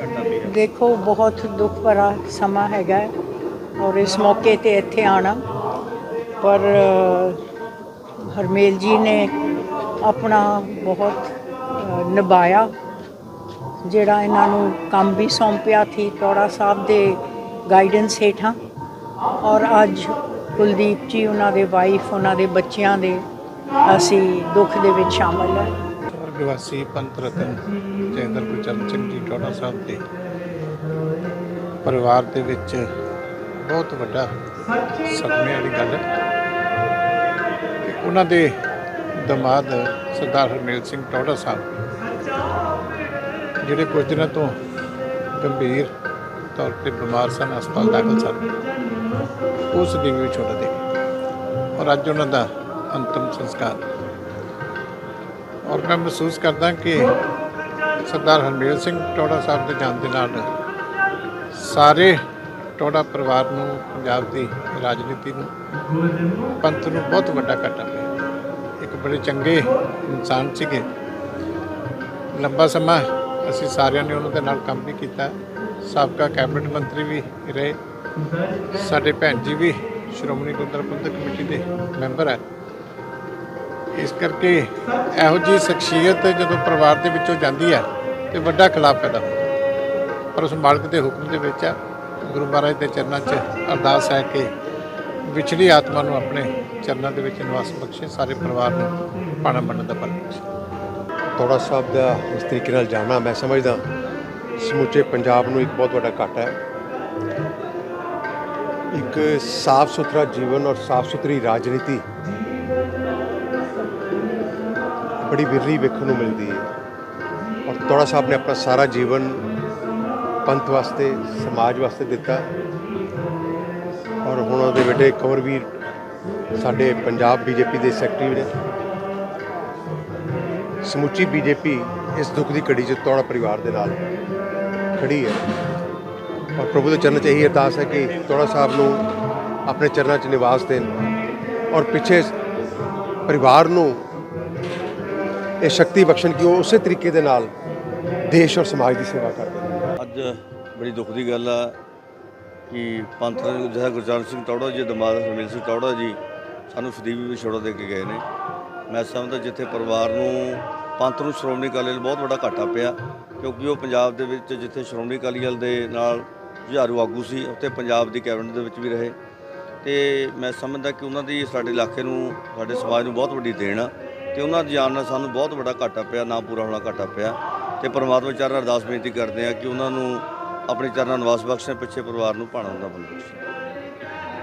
ਘਾਟਾ ਪਿਆ ਦੇਖੋ, ਬਹੁਤ ਦੁੱਖ ਭਰਾ ਸਮਾਂ ਹੈਗਾ ਹੈ ਔਰ ਇਸ ਮੌਕੇ ਤੇ ਇੱਥੇ ਆਣਾ ਪਰ ਹਰਮੇਲ ਜੀ ਨੇ ਆਪਣਾ ਬਹੁਤ ਨਿਭਾਇਆ, ਜਿਹੜਾ ਇਹਨਾਂ ਨੂੰ ਕੰਮ ਵੀ ਸੌਂਪਿਆ ਸੀ ਟੋੜਾ ਸਾਹਿਬ ਦੇ ਗਾਈਡੈਂਸ ਹੇਠਾਂ। ਔਰ ਅੱਜ ਕੁਲਦੀਪ ਜੀ, ਉਹਨਾਂ ਦੇ ਵਾਈਫ ਉਹਨਾਂ ਦੇ ਬੱਚਿਆਂ ਦੇ ਅਸੀਂ ਦੁੱਖ ਦੇ ਵਿੱਚ ਸ਼ਾਮਲ ਹੈ। ਸਵਰਗਵਾਸੀ ਪੰਥ ਰਤਨ ਜੈਦਰ ਗੁਰਚਰਨ ਸਿੰਘ ਜੀ ਟੋੜਾ ਸਾਹਿਬ ਦੇ ਪਰਿਵਾਰ ਦੇ ਵਿੱਚ ਬਹੁਤ ਵੱਡਾ ਸਦਮੇ ਵਾਲੀ ਗੱਲ ਹੈ। ਉਹਨਾਂ ਦੇ ਦਮਾਦ ਸਰਦਾਰ ਹਰਮੇਲ ਸਿੰਘ ਟੋੜਾ ਸਾਹਿਬ, ਜਿਹੜੇ ਕੁਝ ਦਿਨਾਂ ਤੋਂ ਗੰਭੀਰ ਤੌਰ ਤੇ ਬਿਮਾਰ ਸਨ, ਹਸਪਤਾਲ ਦਾਖਲ ਸਨ, ਉਸ ਦੀ ਵੀ ਛੋਟਾ ਦੇ ਔਰ ਅੱਜ ਉਹਨਾਂ ਦਾ ਅੰਤਮ ਸੰਸਕਾਰ ਔਰ ਮੈਂ ਮਹਿਸੂਸ ਕਰਦਾ ਕਿ ਸਰਦਾਰ ਹਰਮੇਲ ਸਿੰਘ ਟੋੜਾ ਸਾਹਿਬ ਦੇ ਜਾਣ ਦੇ ਨਾਲ ਸਾਰੇ ਟੋੜਾ ਪਰਿਵਾਰ ਨੂੰ, ਪੰਜਾਬ ਦੀ ਰਾਜਨੀਤੀ ਨੂੰ, ਪੰਥ ਨੂੰ ਬਹੁਤ ਵੱਡਾ ਘਾਟਾ ਪਿਆ। ਇੱਕ ਬੜੇ ਚੰਗੇ ਇਨਸਾਨ ਸੀਗੇ। ਲੰਬਾ ਸਮਾਂ ਅਸੀਂ ਸਾਰਿਆਂ ਨੇ ਉਹਨਾਂ ਦੇ ਨਾਲ ਕੰਮ ਵੀ ਕੀਤਾ। ਸਾਬਕਾ ਕੈਬਨਿਟ ਮੰਤਰੀ ਵੀ ਰਹੇ। ਸਾਡੇ ਭੈਣ ਜੀ ਵੀ ਸ਼੍ਰੋਮਣੀ ਗੁਰਦੁਆਰਾ ਪ੍ਰਬੰਧਕ ਕਮੇਟੀ ਦੇ ਮੈਂਬਰ ਹੈ। ਇਸ ਕਰਕੇ ਇਹੋ ਜਿਹੀ ਸ਼ਖਸੀਅਤ ਜਦੋਂ ਪਰਿਵਾਰ ਦੇ ਵਿੱਚੋਂ ਜਾਂਦੀ ਹੈ ਤੇ ਵੱਡਾ ਖਿਲਾਫ ਪੈਦਾ ਹੁੰਦਾ ਪਰ ਉਸ ਮਾਲਕ ਦੇ ਹੁਕਮ ਦੇ ਵਿੱਚ ਆ, ਗੁਰੂ ਮਹਾਰਾਜ ਦੇ ਚਰਨਾਂ 'ਚ ਅਰਦਾਸ ਹੈ ਕਿ ਵਿਛੜੀ ਆਤਮਾ ਨੂੰ ਆਪਣੇ ਚਰਨਾਂ ਦੇ ਵਿੱਚ ਨਿਵਾਸ ਬਖਸ਼ੇ, ਸਾਰੇ ਪਰਿਵਾਰ ਨੂੰ ਪਾਣਾ ਬਣਨ ਦਾ ਬਲ ਬਖਸ਼ੇ। ਤੋੜਾ ਸਾਹਿਬ ਦਾ ਇਸ ਤਰੀਕੇ ਨਾਲ ਜਾਣਾ, ਮੈਂ ਸਮਝਦਾ ਸਮੁੱਚੇ ਪੰਜਾਬ ਨੂੰ ਇੱਕ ਬਹੁਤ ਵੱਡਾ ਘਾਟਾ ਹੈ। ਇੱਕ ਸਾਫ਼ ਸੁਥਰਾ ਜੀਵਨ ਔਰ ਸਾਫ਼ ਸੁਥਰੀ ਰਾਜਨੀਤੀ ਬੜੀ ਵਿਰਲੀ ਵੇਖਣ ਨੂੰ ਮਿਲਦੀ ਹੈ। ਔਰ ਤੋੜਾ ਸਾਹਿਬ ਨੇ ਆਪਣਾ ਸਾਰਾ ਜੀਵਨ ਪੰਥ ਵਾਸਤੇ, ਸਮਾਜ ਵਾਸਤੇ ਦਿੱਤਾ। ਔਰ ਹੁਣ ਉਹਦੇ ਬੇਟੇ ਕੰਵਰਵੀਰ ਸਾਡੇ ਪੰਜਾਬ ਬੀਜੇਪੀ ਦੇ ਸੈਕਟਰੀ ਨੇ। ਸਮੁੱਚੀ ਬੀਜੇਪੀ ਇਸ ਦੁੱਖ ਦੀ ਘੜੀ 'ਚ ਤੋੜਾ ਪਰਿਵਾਰ ਦੇ ਨਾਲ ਖੜੀ ਹੈ। ਔਰ ਪ੍ਰਭੂ ਦੇ ਚਰਨਾਂ 'ਚ ਇਹੀ ਅਰਦਾਸ ਹੈ ਕਿ ਤੋੜਾ ਸਾਹਿਬ ਨੂੰ ਆਪਣੇ ਚਰਨਾਂ 'ਚ ਨਿਵਾਸ ਦੇਣ। ਔਰ ਪਿੱਛੇ ਪਰਿਵਾਰ ਨੂੰ ਇਹ ਸ਼ਕਤੀ ਬਖਸ਼ਣ ਕਿ ਉਹ ਉਸੇ ਤਰੀਕੇ ਦੇ ਨਾਲ ਦੇਸ਼ ਔਰ ਸਮਾਜ ਦੀ ਸੇਵਾ ਕਰਦੇ ਅੱਜ ਬੜੀ ਦੁੱਖ ਦੀ ਗੱਲ ਆ ਕਿ ਪੰਥ ਦੇ ਜਿਹੜਾ ਗੁਰਚਰਨ ਸਿੰਘ ਟੌੜਾ ਜੀ ਦਮਾਦ ਹਰਮੇਲ ਸਿੰਘ ਟੌੜਾ ਜੀ ਸਾਨੂੰ ਸਦੀਵੀ ਵਿਛੋੜਾ ਦੇ ਕੇ ਗਏ ਨੇ। ਮੈਂ ਸਮਝਦਾ ਜਿੱਥੇ ਪਰਿਵਾਰ ਨੂੰ ਪੰਥ ਨੂੰ ਸ਼੍ਰੋਮਣੀ ਅਕਾਲੀ ਦਲ ਬਹੁਤ ਵੱਡਾ ਘਾਟਾ ਪਿਆ, ਕਿਉਂਕਿ ਉਹ ਪੰਜਾਬ ਦੇ ਵਿੱਚ ਜਿੱਥੇ ਸ਼੍ਰੋਮਣੀ ਅਕਾਲੀ ਦਲ ਦੇ ਨਾਲ ਜੁਝਾਰੂ ਆਗੂ ਸੀ, ਉੱਥੇ ਪੰਜਾਬ ਦੀ ਕੈਬਨਿਟ ਦੇ ਵਿੱਚ ਵੀ ਰਹੇ। ਤੇ ਮੈਂ ਸਮਝਦਾ ਕਿ ਉਹਨਾਂ ਦੀ ਸਾਡੇ ਇਲਾਕੇ ਨੂੰ, ਸਾਡੇ ਸਮਾਜ ਨੂੰ ਬਹੁਤ ਵੱਡੀ ਦੇਣ ਆ। ਤੇ ਉਹਨਾਂ ਦੀ ਜਾਨ ਨਾਲ ਸਾਨੂੰ ਬਹੁਤ ਵੱਡਾ ਘਾਟਾ ਪਿਆ, ਨਾ ਪੂਰਾ ਹੋਣਾ ਘਾਟਾ ਪਿਆ। ਤੇ ਪਰਮਾਤਮਾ ਚਰਨ ਅਰਦਾਸ ਬੇਨਤੀ ਕਰਦੇ ਆ ਕਿ ਉਹਨਾਂ ਨੂੰ ਆਪਣੇ ਚਰਨਾਂ ਨਿਵਾਸ ਬਖਸ਼ਣ, ਪਿੱਛੇ ਪਰਿਵਾਰ ਨੂੰ ਭਾਣਾ ਹੁੰਦਾ ਬਲ ਬਖਸ਼ੇ